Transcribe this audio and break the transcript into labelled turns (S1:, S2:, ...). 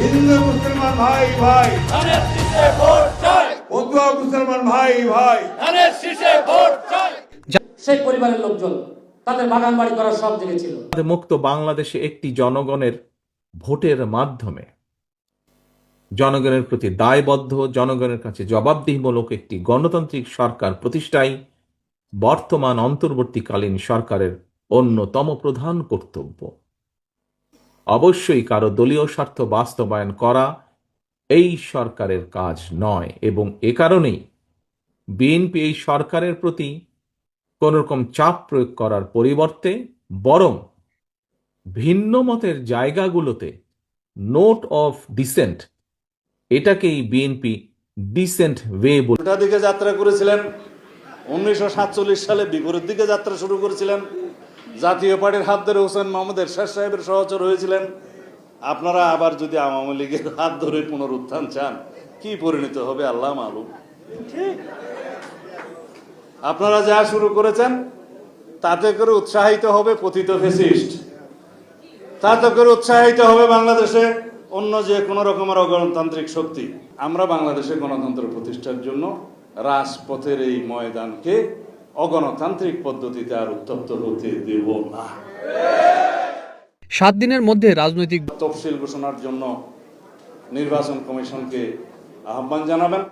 S1: হিন্দু মুসলমান ভাই ভাই। বন্ধুয়া মুসলমান ভাই ভাই।
S2: সেই পরিবারের লোকজন তাদের বাগান বাড়ি করার সব জেগেছিল।
S3: মুক্ত বাংলাদেশে একটি জনগণের ভোটের মাধ্যমে। জনগণের প্রতি দায়বদ্ধ জনগণের কাছে জবাবদিহিমূলক একটি গণতান্ত্রিক সরকার প্রতিষ্ঠাই বর্তমান অন্তর্বর্তীকালীন সরকারের অন্যতম প্রধান কর্তব্য। অবশ্যই কারও দলীয় স্বার্থ বাস্তবায়ন করা এই সরকারের কাজ নয় এবং এ কারণেই বিএনপি এই সরকারের প্রতি কোন রকম চাপ প্রয়োগ করার পরিবর্তে বরং ভিন্ন মতের জায়গাগুলোতে নোট অফ ডিসেন্ট এটাকেই বিএনপি ডিসেন্ট ওয়ে বলে
S4: দিকে যাত্রা করেছিলেন, উনিশশো সাতচল্লিশ সালে বিপরীত দিকে যাত্রা শুরু করেছিলেন। জাতীয় পার্টির হাত ধরে হোসেন মোহাম্মদ এরশাদ সাহেবের সহচর হয়েছিলেন। আপনারা আবার যদি আওয়ামী লীগের হাত ধরে পুনরুত্থান চান, কি পরিণত হবে আল্লাহ মালুম। আপনারা যা শুরু করেছেন, তাতে করে উৎসাহিত হবে পতিত ফেসিস্ট। তাতে করে উৎসাহিত হবে বাংলাদেশে অন্য যে কোনো রকমের অগণতান্ত্রিক শক্তি। আমরা বাংলাদেশে গণতন্ত্র প্রতিষ্ঠার জন্য রাজপথের এই ময়দানকে অগণতান্ত্রিক পদ্ধতিতে আর উত্তপ্ত হতে দেব না।
S5: সাত দিনের মধ্যে রাজনৈতিক
S4: তফসিল ঘোষণার জন্য নির্বাচন কমিশনকে আহ্বান জানাবেন।